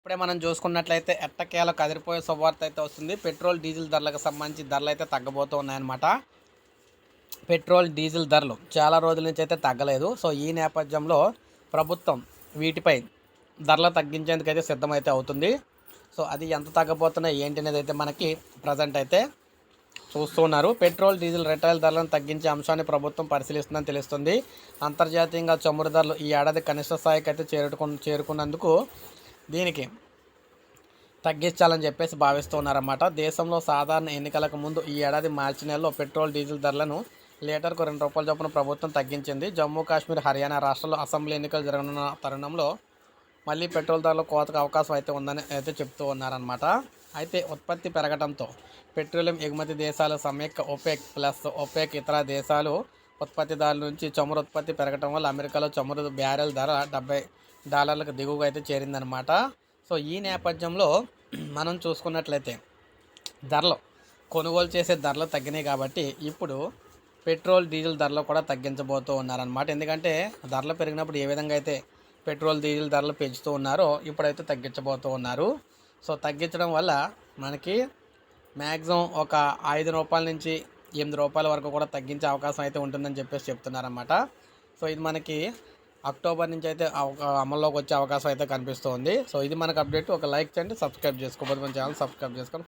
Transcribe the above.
ఇప్పుడే మనం చూసుకున్నట్లయితే ఎట్టకేల కదిరిపోయే శుభవార్త అయితే వస్తుంది. పెట్రోల్ డీజిల్ ధరలకు సంబంధించి ధరలు అయితే తగ్గబోతూ ఉన్నాయన్నమాట. పెట్రోల్ డీజిల్ ధరలు చాలా రోజుల నుంచి అయితే తగ్గలేదు. సో ఈ నేపథ్యంలో ప్రభుత్వం వీటిపై ధరలు తగ్గించేందుకైతే సిద్ధమైతే అవుతుంది. సో అది ఎంత తగ్గబోతున్నాయి ఏంటి అనేది అయితే మనకి ప్రజెంట్ అయితే చూస్తున్నారు పెట్రోల్ డీజిల్ రిటైల్ ధరలను తగ్గించే అంశాన్ని ప్రభుత్వం పరిశీలిస్తుందని తెలుస్తుంది. అంతర్జాతీయంగా చమురు ధరలు ఈ ఏడాది కనిష్ట స్థాయికి అయితే చేరుకు చేరుకున్నందుకు దీనికి తగ్గించాలని చెప్పేసి భావిస్తున్నారన్నమాట. దేశంలో సాధారణ ఎన్నికలకు ముందు ఈ ఏడాది మార్చి నెలలో పెట్రోల్ డీజిల్ ధరలను లీటర్కు రెండు రూపాయల చొప్పున ప్రభుత్వం తగ్గించింది. జమ్మూ కాశ్మీర్ హర్యానా రాష్ట్రాల్లో అసెంబ్లీ ఎన్నికలు జరగనున్న తరుణంలో మళ్ళీ పెట్రోల్ ధరలు కోతకు అవకాశం అయితే ఉందని అయితే చెప్తూ ఉన్నారనమాట అయితే ఉత్పత్తి పెరగడంతో పెట్రోలియం ఎగుమతి దేశాల సమ్యక్ ఒపెక్ ప్లస్ ఒపెక్ ఇతర దేశాలు ఉత్పత్తిదారుల నుంచి చమురు ఉత్పత్తి పెరగడం వల్ల అమెరికాలో చమురు బ్యారెల్ ధర డెబ్బై డాలర్లకు దిగువగా అయితే చేరిందనమాట సో ఈ నేపథ్యంలో మనం చూసుకున్నట్లయితే ధరలు కొనుగోలు చేసే ధరలు తగ్గినాయి కాబట్టి ఇప్పుడు పెట్రోల్ డీజిల్ ధరలు కూడా తగ్గించబోతూ ఉన్నారనమాట ఎందుకంటే ధరలు పెరిగినప్పుడు ఏ విధంగా అయితే పెట్రోల్ డీజిల్ ధరలు పెంచుతూ ఉన్నారో ఇప్పుడైతే తగ్గించబోతూ ఉన్నారు. సో తగ్గించడం వల్ల మనకి మ్యాక్సిమం ఒక ఐదు రూపాయల నుంచి ఎనిమిది రూపాయల వరకు కూడా తగ్గించే అవకాశం అయితే ఉంటుందని చెప్పేసి చెప్తున్నారన్నమాట. సో ఇది మనకి అక్టోబర్ నుంచి అయితే అమల్లోకి వచ్చే అవకాశం అయితే కనిపిస్తుంది. సో ఇది మనకు అప్డేట్. ఒక లైక్ చేయండి సబ్స్క్రైబ్ చేసుకోకపోతే మన ఛానల్ సబ్స్క్రైబ్ చేసుకొని